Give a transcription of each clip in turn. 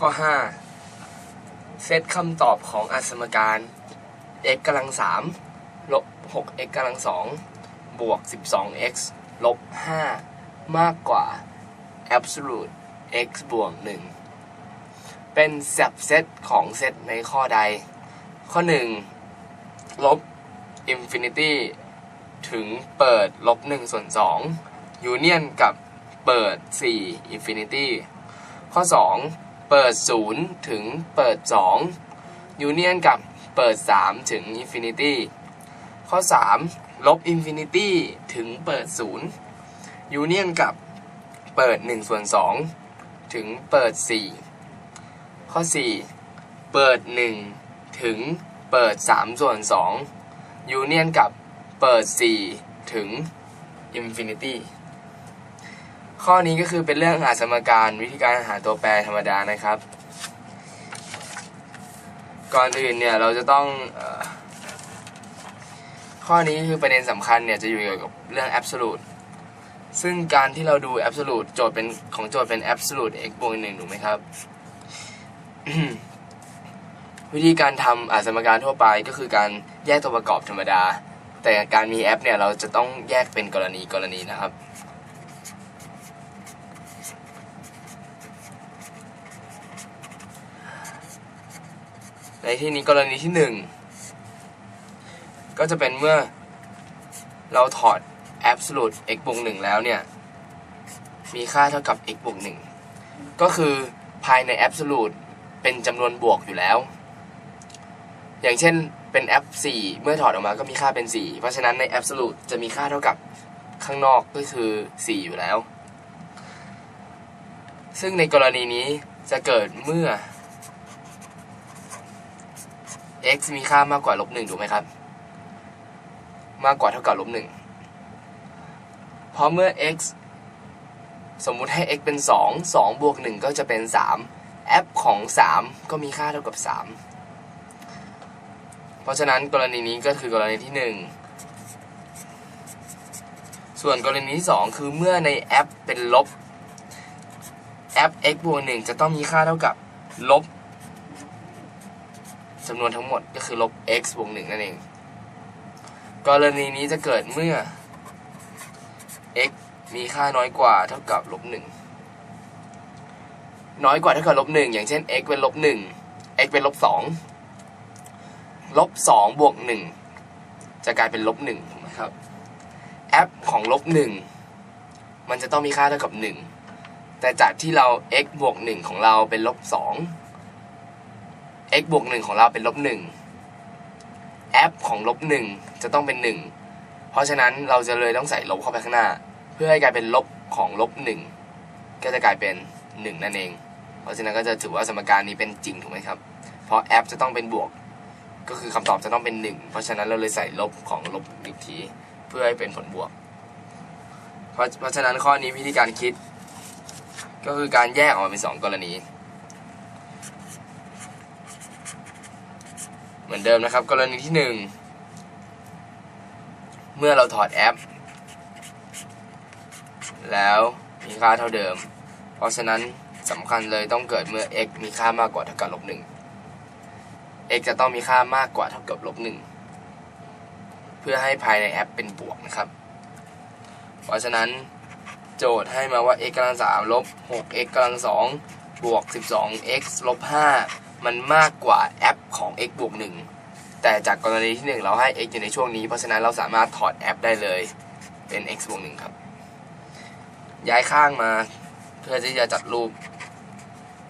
ข้อ 5 เซตคำตอบของอสมการ x กำลัง3ลบ 6x กำลัง2บวก 12x ลบ 5 มากกว่า absolute x บวก 1 เป็น subset ของเซตในข้อใด ข้อ 1 ลบ infinity ถึงเปิดลบ1ส่วน2 union กับเปิด 4 infinity ข้อ 2 เปิด 0 ถึงเปิด2 union กับเปิด 3 ถึง infinity ข้อ 3 ลบ infinity ถึงเปิด0 union กับเปิด1ส่วน2ถึงเปิด 4 ข้อ 4 เปิด 1 ถึงเปิด 3 ส่วน2 union กับเปิด 4 ถึง infinity ข้อนี้ก็คือเป็นเรื่องหาสมการวิธีการหาตัวแปรธรรมดานะครับ ก่อนอื่นเนี่ยเราจะต้องออข้อนี้คือประเด็นสำคัญเนี่ยจะอยู่เกี่ยวกับเรื่อง absolute ซึ่งการที่เราดู absolute โจทย์เป็นของโจทย์เป็น absolute x บวกหนึ่งถูกไหมครับ วิธีการทำอาสมการทั่วไปก็คือการแยกตัวประกอบธรรมดา แต่การมีแอปเนี่ยเราจะต้องแยกเป็นกรณีกรณีนะครับ ในที่นี้กรณีที่หนึ่งก็จะเป็นเมื่อเราถอด absolute x บวกหนึ่งแล้วเนี่ย มีค่าเท่ากับ x บวกหนึ่งก็คือภายใน absolute เป็นจำนวนบวกอยู่แล้ว อย่างเช่นเป็น f 4เมื่อถอดออกมาก็มีค่าเป็น 4 เพราะฉะนั้นใน absolute จะมีค่าเท่ากับข้างนอกก็คือ 4 อยู่แล้ว ซึ่งในกรณีนี้จะเกิดเมื่อ x มีค่ามากกว่าลบหนึ่งถูกไหมครับ มากกว่าเท่ากับลบหนึ่งเพราะเมื่อ x สมมุติให้ x เป็น 2 2 บวก 1 ก็จะเป็น 3 f ของ 3 ก็มีค่าเท่ากับ 3 เพราะฉะนั้นกรณีนี้ก็คือกรณีที่ 1 ส่วนกรณีที่ 2 คือเมื่อใน f เป็นลบ f x บวก 1 จะต้องมีค่าเท่ากับลบ จำนวนทั้งหมดก็คือลบ x บวกหนึ่งนั่นเอง กรณีนี้จะเกิดเมื่อ x มีค่าน้อยกว่าเท่ากับลบหนึ่งน้อยกว่าเท่ากับลบหนึ่งอย่างเช่น x เป็นลบหนึ่ง x เป็นลบสองลบสองบวกหนึ่งจะกลายเป็นลบหนึ่งถูกไหมครับ f ของลบหนึ่งมันจะต้องมีค่าเท่ากับหนึ่งแต่จากที่เรา x บวกหนึ่งของเราเป็นลบสอง x บวกหนึ่งของเราเป็นลบหนึ่ง f ของลบหนึ่งจะต้องเป็นหนึ่ง เพราะฉะนั้นเราจะเลยต้องใส่ลบเข้าไปข้างหน้า เพื่อให้กลายเป็นลบของลบหนึ่งก็จะกลายเป็นหนึ่งนั่นเอง เพราะฉะนั้นก็จะถือว่าสมการนี้เป็นจริงถูกไหมครับ เพราะ f จะต้องเป็นบวก ก็คือคำตอบจะต้องเป็นหนึ่ง เพราะฉะนั้นเราเลยใส่ลบของลบอีกทีเพื่อให้เป็นผลบวก เพราะเพราะฉะนั้นข้อนี้วิธีการคิด ก็คือการแยกออกมาเป็นสองกรณี เห มือนเดิมนะครับ กรณีที่หนึ่งเมื่อเราถอดแอป แล้วมีค่าเท่าเดิม เพราะฉะนั้นสำคัญเลยต้องเกิดเมื่อ x มีค่ามากกว่าเท่ากับลบหนึ่ง x จะต้องมีค่ามากกว่าเท่ากับลบหนึ่งเพื่อให้ภายในแอปเป็นบวกนะครับ เพราะฉะนั้นโจทย์ให้มาว่า x กำลังสามลบ 6x กำลังสองบวก 12x ลบ5มันมากกว่าแอปของ x บวก1 แต่จากกรณีที่ 1 เราให้ x อยู่ในช่วงนี้ เพราะฉะนั้นเราสามารถถอดแอปได้เลย เป็น x บวก1ครับ ย้ายข้างมาเพื่อที่จะจัดรูป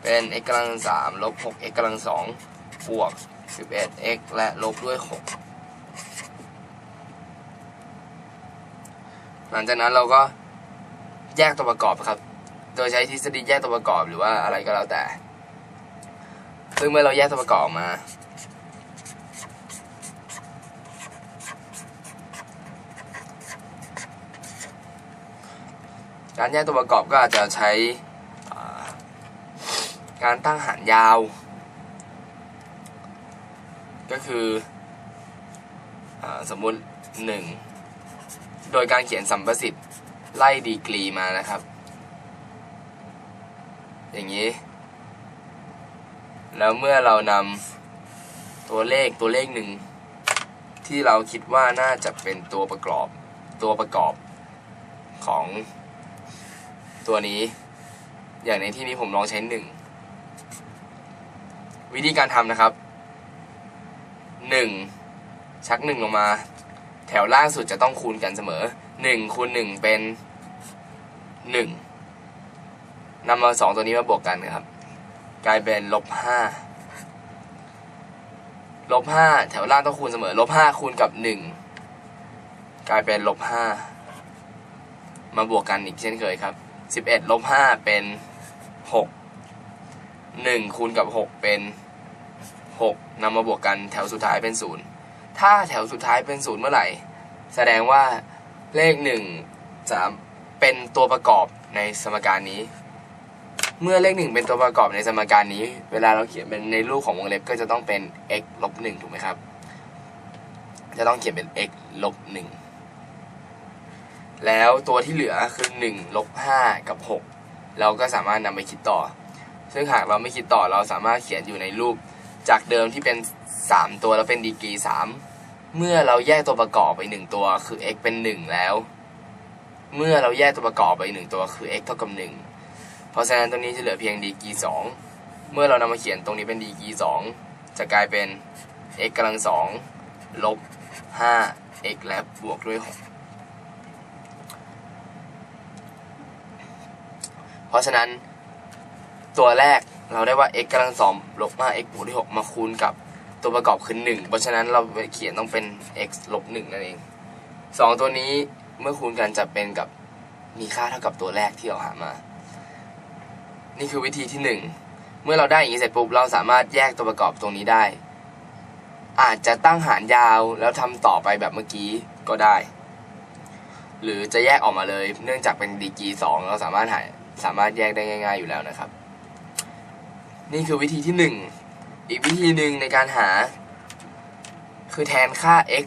เป็น x กำลัง3ลบ 6x กำลัง2บวก 11x และลบด้วย6หลังจากนั้นเราก็แยกตัวประกอบครับ โดยใช้ทฤษฎีแยกตัวประกอบหรือว่าอะไรก็แล้วแต่ ซึ่งเมื่อเราแยกตัวประกอบมา การแยกตัวประกอบก็อาจจะใช้การตั้งหารยาว ก็คืออสมมุติ 1 โดยการเขียนสัมประสิทธิ์ไล่ดีกรีมานะครับ อย่างนี้ แล้วเมื่อเรานำตัวเลขตัวเลขหนึ่งที่เราคิดว่าน่าจะเป็นตัวประกอบตัวประกอบของ ตัวนี้ อย่างในที่นี้ผมลองใช้หนึ่งวิธีการทำนะครับหนึ่งชักหนึ่งลงมา แถวล่างสุดจะต้องคูณกันเสมอหนึ่งคูณหนึ่งเป็นหนึ่งนำมาสองตัวนี้มาบวกกันนะครับ กลายเป็นลบห้าลบห้าแถวล่างต้องคูณเสมอลบห้าคูณกับหนึ่งกลายเป็นลบห้ามาบวกกันอีกเช่นเคยครับ สิบเอ็ดลบห้าเป็นหกหนึ่งคูณกับหกเป็นหกนำมาบวกกันแถวสุดท้ายเป็นศูนย์ถ้าแถวสุดท้ายเป็นศูนย์เมื่อไหร่ แสดงว่าเลขหนึ่งจะเป็นตัวประกอบในสมการนี้ เมื่อเลขหนึ่งเป็นตัวประกอบในสมการนี้ เวลาเราเขียนเป็นในรูปของวงเล็บก็จะต้องเป็น x ลบหนึ่งถูกไหมครับ จะต้องเขียนเป็น x ลบหนึ่ง แล้วตัวที่เหลือคือ1ลบ5กับ 6 เราก็สามารถนำไปคิดต่อ ซึ่งหากเราไม่คิดต่อเราสามารถเขียนอยู่ในรูป จากเดิมที่เป็น 3 ตัวแล้วเป็นดีกรี 3 เมื่อเราแยกตัวประกอบไป 1 ตัวคือ x เป็น 1 แล้ว เมื่อเราแยกตัวประกอบไปหนึ่งตัวคือ x เท่ากับ 1 เพราะฉะนั้นตรงนี้จะเหลือเพียงดีกรี 2 เมื่อเรานำมาเขียนตรงนี้เป็นดีกรี 2 จะกลายเป็น x กำลัง2ลบ 5 x และบวกด้วย 6 เพ ราะฉะนั้นตัวแรกเราได้ว่า x กำลังสองลบ 5x บวกด้วย6มาคูณกับตัวประกอบคือ1เพราะฉะนั้นเราเขียนต้องเป็น x ลบ1นั่นเองสองตัวนี้เมื่อคูณกันจะเป็นกับมีค่าเท่ากับตัวแรกที่เราหามา นี่คือวิธีที่1เมื่อเราได้อย่างนี้เสร็จปุ๊บเราสามารถแยกตัวประกอบตรงนี้ได้ อาจจะตั้งหารยาวแล้วทำต่อไปแบบเมื่อกี้ก็ได้ หรือจะแยกออกมาเลย เนื่องจากเป็นดีกีสองเราสามารถหา สามารถแยกได้ง่าย ๆอยู่แล้วนะครับ นี่คือวิธีที่หนึ่งอีกวิธีหนึ่งในการหา คือแทนค่า x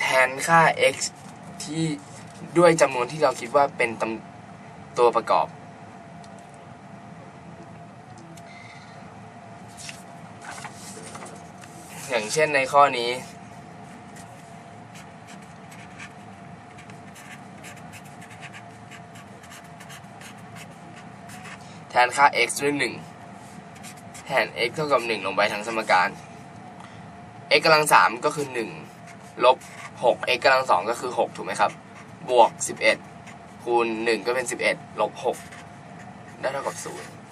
แทนค่า x ที่ด้วยจำนวนที่เราคิดว่าเป็นตตัวประกอบ อย่างเช่นในข้อนี้ ทนค่า x ด้วย1แทน x เท่ากับ 1 ลงไปทั้งสมการ x กำลัง 3 ก็คือ 1 ลบ 6 x กำลัง 2 ก็คือ 6 ถูกไหมครับ บวก 11 คูณ 1 ก็เป็น 11 ลบ 6 ได้เท่ากับ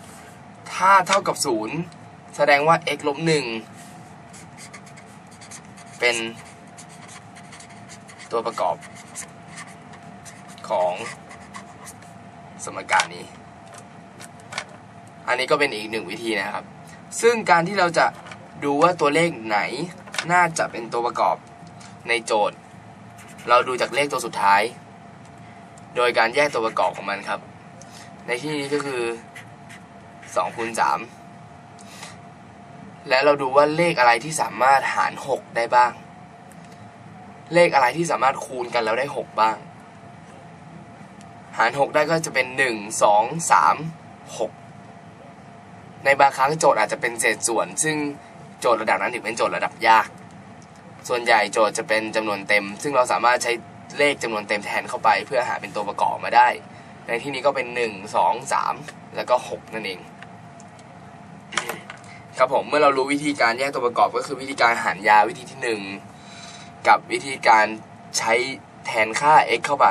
0 ถ้าเท่ากับ 0 แสดงว่า x ลบ 1 เป็นตัวประกอบของสมการนี้ นนี้ก็เป็นอีกหนึ่งวิธีนะครับ ซึ่งการที่เราจะดูว่าตัวเลขไหนน่าจะเป็นตัวประกอบในโจทย์ เราดูจากเลขตัวสุดท้าย โดยการแยกตัวประกอบของมันครับ ในที่นี้ก็คือ2คูณ3และเราดูว่าเลขอะไรที่สามารถหาร 6 ได้บ้าง เลขอะไรที่สามารถคูณกันแล้วได้ 6 บ้าง หาร 6 ได้ก็จะเป็น 1 2 3 6 ในบางครั้งโจทย์อาจจะเป็นเศษส่วน ซึ่งโจทย์ระดับนั้นถือเป็นโจทย์ระดับยาก ส่วนใหญ่โจทย์จะเป็นจำนวนเต็ม ซึ่งเราสามารถใช้เลขจำนวนเต็มแทนเข้าไป เพื่อหาเป็นตัวประกอบมาได้ ในที่นี้ก็เป็น 1 2 3 แล้วก็ 6 นั่นเอง ครับผมเมื่อเรารู้วิธีการแยกตัวประกอบก็คือวิธีการหารยาวิธีที่ 1 กับวิธีการใช้แทนค่า x เข้าไป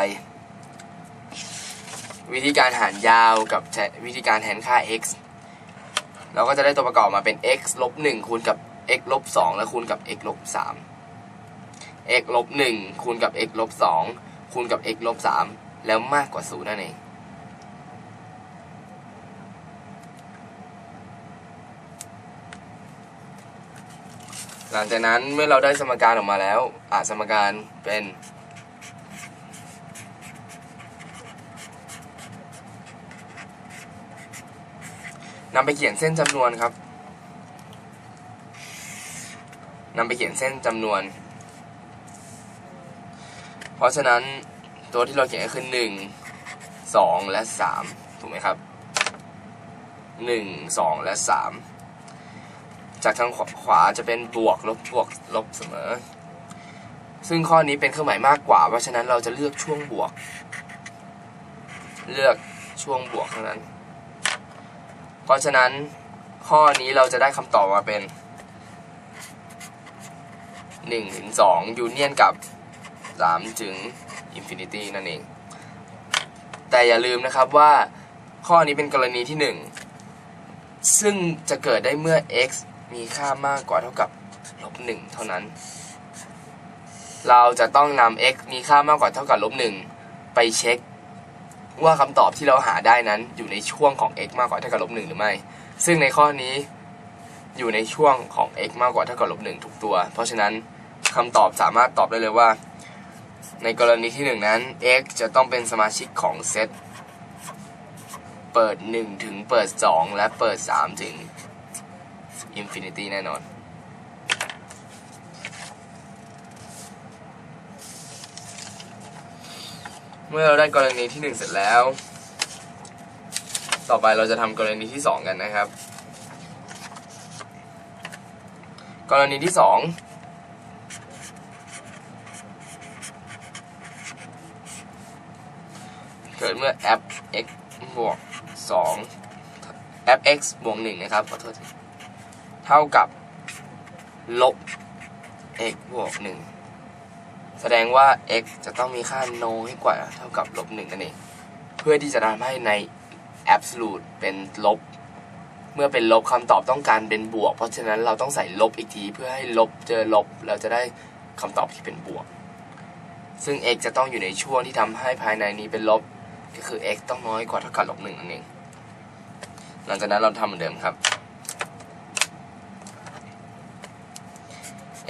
วิธีการหารยาวกับวิธีการแทนค่า x เราก็จะได้ตัวประกอบมาเป็น x ลบ1คูณกับ x ลบ2และคูณกับ x ลบ3 x ลบ1คูณกับ x ลบ2คูณกับ x ลบ3แล้วมากกว่า0นั่นเองหลังจากนั้นเมื่อเราได้สมการออกมาแล้วอ่าสมการเป็น นำไปเขียนเส้นจำนวนครับนำไปเขียนเส้นจำนวน เพราะฉะนั้นตัวที่เราเขียนก็คือหนึ่งสองและสามถูกไหมครับหนึ่งสองและสามจากทางขวาจะเป็นบวกลบบวกลบเสมอ ซึ่งข้อนี้เป็นเครื่องหมายมากกว่า เพราะฉะนั้นเราจะเลือกช่วงบวก เลือกช่วงบวกเท่านั้น เพราะฉะนั้นข้อนี้เราจะได้คำตอบมาเป็น1ถึง2ยูเนียนกับ3ถึงอินฟินิตี้นั่นเอง แต่อย่าลืมนะครับว่าข้อนี้เป็นกรณีที่ 1 ซึ่งจะเกิดได้เมื่อ x มีค่ามากกว่าเท่ากับลบ1เท่านั้น เราจะต้องนำ x มีค่ามากกว่าเท่ากับลบ1ไปเช็ค ว่าคำตอบที่เราหาได้นั้นอยู่ในช่วงของ x มากกว่าเท่ากับลบ1หรือไม่ ซึ่งในข้อนี้อยู่ในช่วงของ x มากกว่าเท่ากับลบ1ทุกตัว เพราะฉะนั้นคำตอบสามารถตอบได้เลยว่า ในกรณีที่ 1 นั้น x จะต้องเป็นสมาชิกของเซตเปิด 1 ถึงเปิด 2 และเปิด 3 ถึง Infinity แน่นอน เมื่อเราได้กรณีที่ 1 เสร็จแล้ว ต่อไปเราจะทำกรณีที่ 2 กันนะครับ กรณีที่ 2 เกิดเมื่อ f x บวก2 f x บวก1นะครับขอโทษทีเท่ากับลบ x บวก1 แสดงว่า x จะต้องมีค่าน้อยกว่าเท่ากับลบ1นั่นเอง เพื่อที่จะทำให้ใน absolute เป็นลบ เมื่อเป็นลบคำตอบต้องการเป็นบวก เพราะฉะนั้นเราต้องใส่ลบอีกทีเพื่อให้ลบเจอลบเราจะได้คำตอบที่เป็นบวก ซึ่ง x จะต้องอยู่ในช่วงที่ทำให้ภายในนี้เป็นลบ ก็คือ x ต้องน้อยกว่าเท่ากับลบหนึ่งนั่นเอง หลังจากนั้นเราทำเหมือนเดิมครับ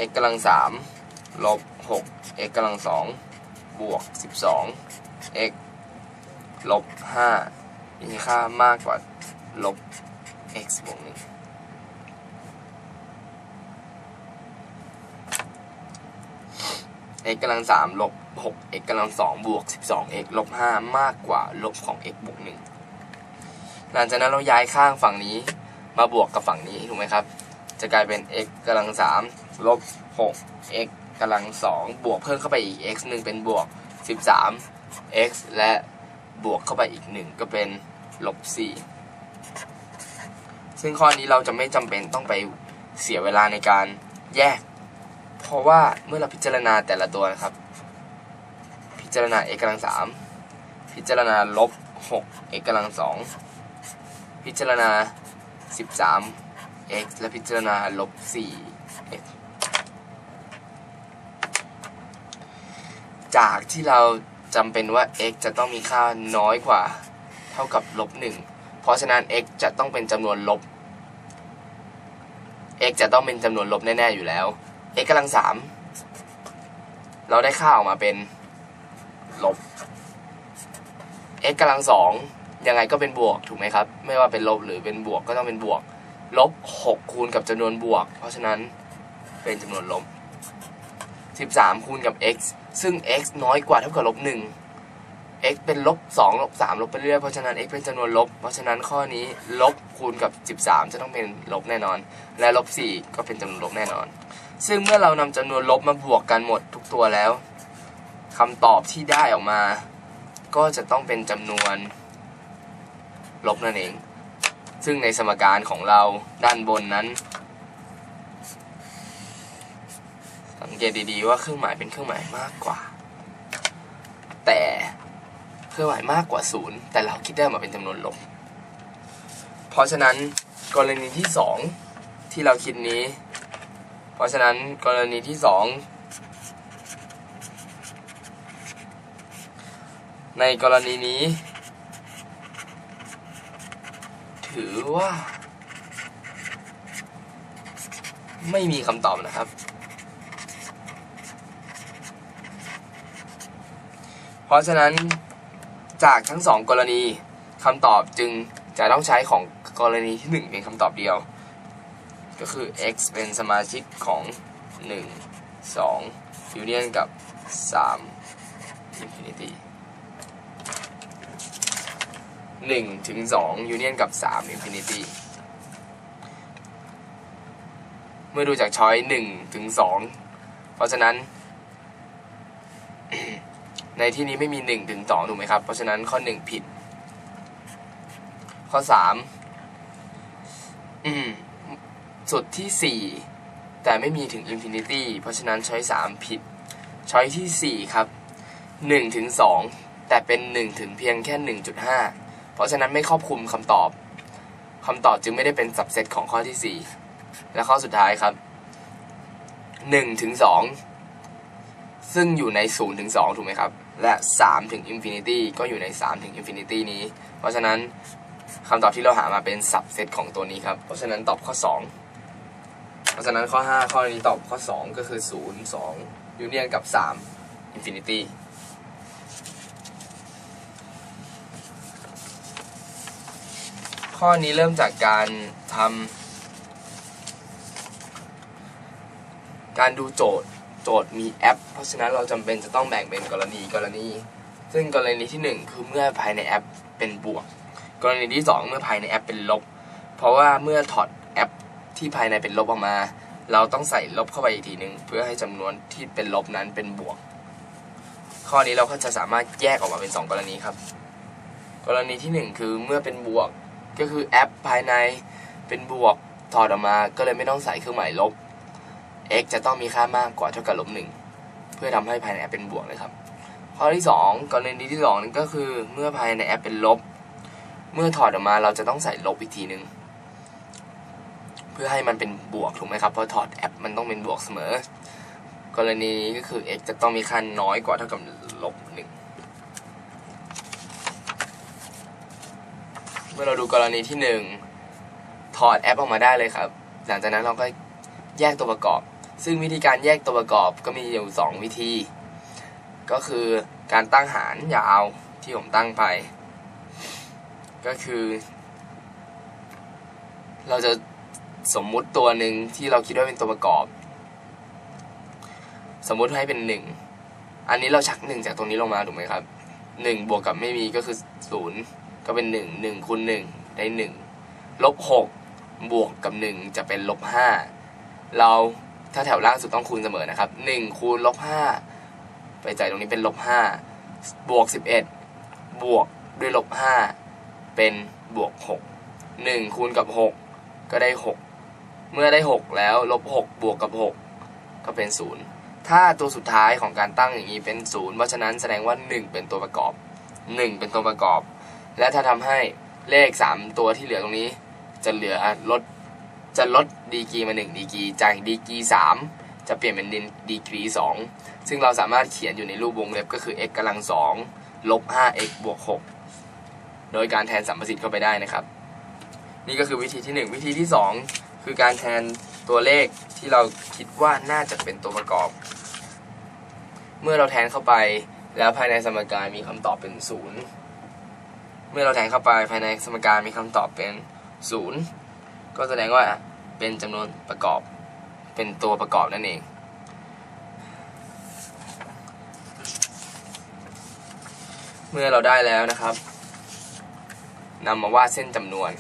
x กำลังสามลบ หก x กำลังสองบวกสิบสอง x ลบห้ามีค่ามากกว่าลบ x บวกหนึ่ง x กำลังสามลบหก x กำลังสองบวกสิบสอง x ลบห้ามากกว่าลบของ x บวกหนึ่งหลังจากนั้นเราย้ายข้างฝั่งนี้มาบวกกับฝั่งนี้ถูกไหมครับ จะกลายเป็น x กำลังสามลบหก x กำลังสองบวกเพิ่มเข้าไปอีก x หนึ่งเป็นบวกสิบสาม x และบวกเข้าไปอีกหนึ่งก็เป็นลบสี่ซึ่งข้อนี้เราจะไม่จำเป็นต้องไปเสียเวลาในการแยก เพราะว่าเมื่อเราพิจารณาแต่ละตัวนะครับ พิจารณา x กำลังสามพิจารณาลบหก x กำลังสองพิจารณาสิบสาม x และพิจารณาลบสี่ x จากที่เราจำเป็นว่า x จะต้องมีค่าน้อยกว่า เท่ากับลบหนึ่งเพราะฉะนั้น x จะต้องเป็นจำนวนลบ x จะต้องเป็นจำนวนลบแน่ ๆ อยู่แล้ว x กำลังสามเราได้ค่าออกมาเป็นลบ x กำลังสองยังไงก็เป็นบวกถูกไหมครับ ไม่ว่าเป็นลบหรือเป็นบวกก็ต้องเป็นบวก ลบหกคูณกับจำนวนบวก เพราะฉะนั้นเป็นจำนวนลบสิบสามคูณกับ x ซึ่ง x น้อยกว่าเท่ากับลบหนึ่ง x เป็นลบสองลบสามลบไปเรื่อยเพราะฉะนั้น x เป็นจำนวนลบ เพราะฉะนั้นข้อนี้ลบคูณกับ 13 จะต้องเป็นลบแน่นอน และลบ4ก็เป็นจำนวนลบแน่นอน ซึ่งเมื่อเรานำจำนวนลบมาบวกกันหมดทุกตัวแล้วคำตอบที่ได้ออกมา ก็จะต้องเป็นจำนวนลบนั่นเอง ซึ่งในสมการของเราด้านบนนั้น สังเกตดีๆว่าเครื่องหมายเป็นเครื่องหมายมากกว่า แต่เครื่องหมายมากกว่าศูนย์แต่เราคิดได้มาเป็นจำนวนลบ เพราะฉะนั้นกรณีที่สองที่เราคิดนี้ เพราะฉะนั้นกรณีที่สองในกรณีนี้ ถือว่า ไม่มีคำตอบนะครับ เพ ราะฉะนั้นจากทั้งสองกรณีคำตอบจึงจะต้องใช้ของกรณีที่ 1 เป็นคำตอบเดียว ก็คือ x เป็นสมาชิกของ 1 2 union กับ 3 infinity 1ถึง2 union กับ 3 infinity เมื่อดูจากช้อยหนึ่งถึงสองเพราะฉะนั้น ในที่นี้ไม่มีหนึ่งถึงสองถูกไหมครับ เพราะฉะนั้นข้อหนึ่งผิด ข้อสามอืม สุดที่สี่แต่ไม่มีถึงอินฟินิตี้เพราะฉะนั้นช้อยสามผิด ช้อยที่สี่ครับหนึ่งถึงสองแต่เป็นหนึ่งถึงเพียงแค่หนึ่งจุดห้าเพราะฉะนั้นไม่ครอบคลุมคำตอบคำตอบจึงไม่ได้เป็นสับเซตของข้อที่สี่และข้อสุดท้ายครับหนึ่งถึงสอง ซึ่งอยู่ในศูนย์ถึงสองถูกไหมครับ และสามถึงอินฟินิตี้ก็อยู่ในสามถึงอินฟินิตี้นี้ เพราะฉะนั้นคำตอบที่เราหามาเป็นสับเซตของตัวนี้ครับ เพราะฉะนั้นตอบข้อสองเพราะฉะนั้นข้อ 5 ข้อนี้ตอบข้อ 2 ก็คือ 0 2 ยูเนียนกับ 3 Infinity ข้อนี้เริ่มจากการทำการดูโจทย์ โจทย์มีแอป เพราะฉะนั้นเราจำเป็นจะต้องแบ่งเป็นกรณีกรณี ซึ่งกรณีที่ 1 คือเมื่อภายในแอปเป็นบวก กรณีที่ 2 เมื่อภายในแอปเป็นลบ เพราะว่าเมื่อถอดแอปที่ภายในเป็นลบออกมา เราต้องใส่ลบเข้าไปอีกทีหนึ่งเพื่อให้จำนวนที่เป็นลบนั้นเป็นบวก ข้อนี้เราก็จะสามารถแยกออกมาเป็น 2 กรณีครับ กรณีที่ 1 คือเมื่อเป็นบวกก็คือแอปภายในเป็นบวกถอดออกมาก็เลยไม่ต้องใส่เครื่องหมายลบ x จะต้องมีค่ามากกว่าเท่ากับลบหนึ่งเพื่อทำให้ภายในแอปเป็นบวกเลยครับ ข้อที่ 2 กรณีที่2นั่นก็คือเมื่อภายในแอปเป็นลบ เมื่อถอดออกมาเราจะต้องใส่ลบอีกทีหนึ่งเพื่อให้มันเป็นบวกถูกไหมครับเพราะถอดแอปมันต้องเป็นบวกเสมอ กรณีนี้ก็คือ x จะต้องมีค่าน้อยกว่าเท่ากับลบหนึ่งเมื่อเราดูกรณีที่หนึ่งถอดแอปออกมาได้เลยครับ หลังจากนั้นเราก็แยกตัวประกอบ ซึ่งวิธีการแยกตัวประกอบก็มีอยู่ 2 วิธี ก็คือการตั้งหารยาวที่ผมตั้งไป ก็คือ เราจะสมมุติตัวหนึ่งที่เราคิดว่าเป็นตัวประกอบ สมมุติให้เป็นหนึ่งอันนี้เราชักหนึ่งจากตรงนี้ลงมาถูกไหมครับหนึ่งบวกกับไม่มีก็คือศูนย์ก็เป็นหนึ่งหนึ่งคูณหนึ่งได้หนึ่งลบหกบวกกับหนึ่งจะเป็นลบห้าเรา ถ้าแถวล่างสุดต้องคูณเสมอนะครับหนึ่งคูณลบห้าไปจ่ายตรงนี้เป็นลบห้าบวกสิบเอ็ดบวกด้วยลบห้าเป็นบวกหกหนึ่งคูณกับหกก็ได้หกเมื่อได้ 6 แล้วลบ 6 บวกกับ 6 ก็เป็น 0 ถ้าตัวสุดท้ายของการตั้งอย่างนี้เป็น 0 เพราะฉะนั้นแสดงว่า 1 เป็นตัวประกอบ 1 เป็นตัวประกอบ และถ้าทำให้เลข 3 ตัวที่เหลือตรงนี้ จะเหลือลด จะลดดีกรีมา1ดีกรีจากดีกรี3จะเปลี่ยนเป็นดินดีกรี2ซึ่งเราสามารถเขียนอยู่ในรูปวงเล็บก็คือ x กำลัง2ลบ 5x บวก 6 โดยการแทนสัมประสิทธิ์เข้าไปได้นะครับ นี่ก็คือวิธีที่ 1 วิธีที่ 2 คือการแทนตัวเลขที่เราคิดว่าน่าจะเป็นตัวประกอบ เมื่อเราแทนเข้าไปแล้วภายในสมการมีคำตอบเป็นศูนย์เมื่อเราแทนเข้าไปภายในสมการมีคำตอบเป็นศูนย์ ก็แสดงว่าเป็นจำนวนประกอบ เป็นตัวประกอบนั่นเอง เมื่อเราได้แล้วนะครับนำมาวาดเส้นจำนวน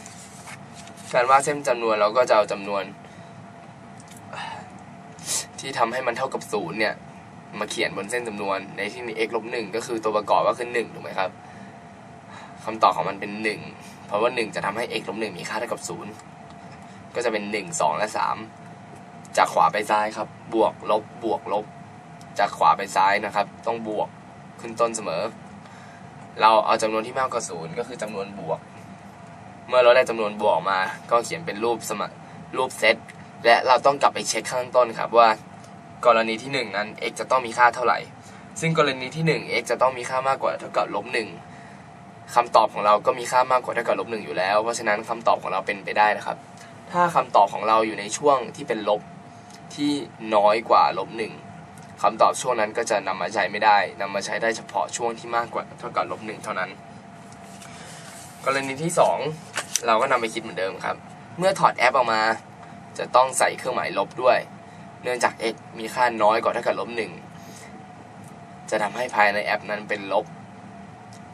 การวาดเส้นจำนวนเราก็จะเอาจำนวน ที่ทำให้มันเท่ากับศูนย์เนี่ยมาเขียนบนเส้นจำนวนในที่นี้ x ลบหนึ่งก็คือตัวประกอบก็คือหนึ่งถูกไหมครับคำตอบของมันเป็นหนึ่งเพราะว่าหนึ่งจะทำให้ x ลบหนึ่งมีค่าเท่ากับศูนย์ ก็จะเป็นหนึ่งสองและสามจากขวาไปซ้ายครับ บวกลบบวกลบ จากขวาไปซ้ายนะครับ ต้องบวกขึ้นต้นเสมอ เราเอาจำนวนที่มากกว่าศูนย์ก็คือจำนวนบวก เมื่อเราได้จำนวนบวกมา ก็เขียนเป็นรูปสมรูปเซตและเราต้องกลับไปเช็คข้างต้นครับว่า กรณีที่ 1 นั้น x จะต้องมีค่าเท่าไหร่ ซึ่งกรณีที่ 1 x จะต้องมีค่ามากกว่าเท่ากับลบหนึ่งคำตอบของเราก็มีค่ามากกว่าเท่ากับลบหนึ่งอยู่แล้ว เพราะฉะนั้นคำตอบของเราเป็นไปได้นะครับ ถ้าคำตอบของเราอยู่ในช่วงที่เป็นลบที่น้อยกว่าลบหนึ่งคำตอบช่วงนั้นก็จะนำมาใช้ไม่ได้นำมาใช้ได้เฉพาะช่วงที่มากกว่าเท่ากับลบหนึ่งเท่านั้น กรณีที่ 2 เราก็นำไปคิดเหมือนเดิมครับ เมื่อถอดแอปออกมา จะต้องใส่เครื่องหมายลบด้วย เนื่องจาก x มีค่าน้อยกว่าเท่ากับลบหนึ่งจะทำให้ภายในแอปนั้นเป็นลบ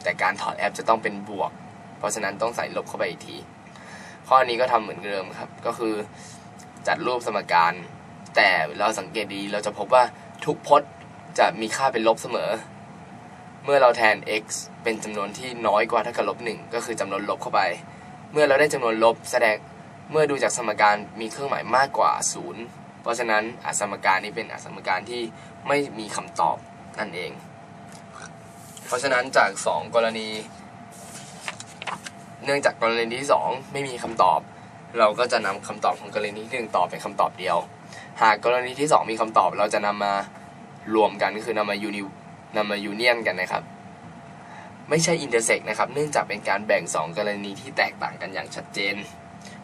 แต่การถอดแอปจะต้องเป็นบวก เพราะฉะนั้นต้องใส่ลบเข้าไปอีกที ข้อนี้ก็ทำเหมือนเดิมครับ ก็คือจัดรูปสมการ แต่เราสังเกตดีเราจะพบว่าทุกพจน์จะมีค่าเป็นลบเสมอ เมื่อเราแทน x เป็นจำนวนที่น้อยกว่าเท่ากับลบหนึ่งก็คือจำนวนลบเข้าไป เมื่อเราได้จำนวนลบแสดงเมื่อดูจากสมการมีเครื่องหมายมากกว่าศูนย์เพราะฉะนั้นอสมการนี้เป็นอสมการที่ไม่มีคำตอบนั่นเอง เพราะฉะนั้นจาก 2 กรณี เนื่องจากกรณีที่ 2 ไม่มีคำตอบ เราก็จะนำคำตอบของกรณีที่หนึ่งตอบเป็นคำตอบเดียว หากกรณีที่ 2 มีคำตอบเราจะนำมารวมกันก็คือนำมายูนินำมายูเนียนกันนะครับ ไม่ใช่อินเตอร์เซ็กนะครับ เนื่องจากเป็นการแบ่ง 2 กรณีที่แตกต่างกันอย่างชัดเจน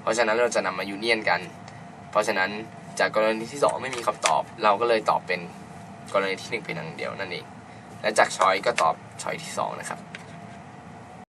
เพราะฉะนั้นเราจะนำมายูเนียนกัน เพราะฉะนั้นจากกรณีที่ 2 ไม่มีคำตอบ เราก็เลยตอบเป็นกรณีที่ 1 เป็นอย่างเดียวนั่นเองและจากชอยก็ตอบชอยที่ 2 นะครับ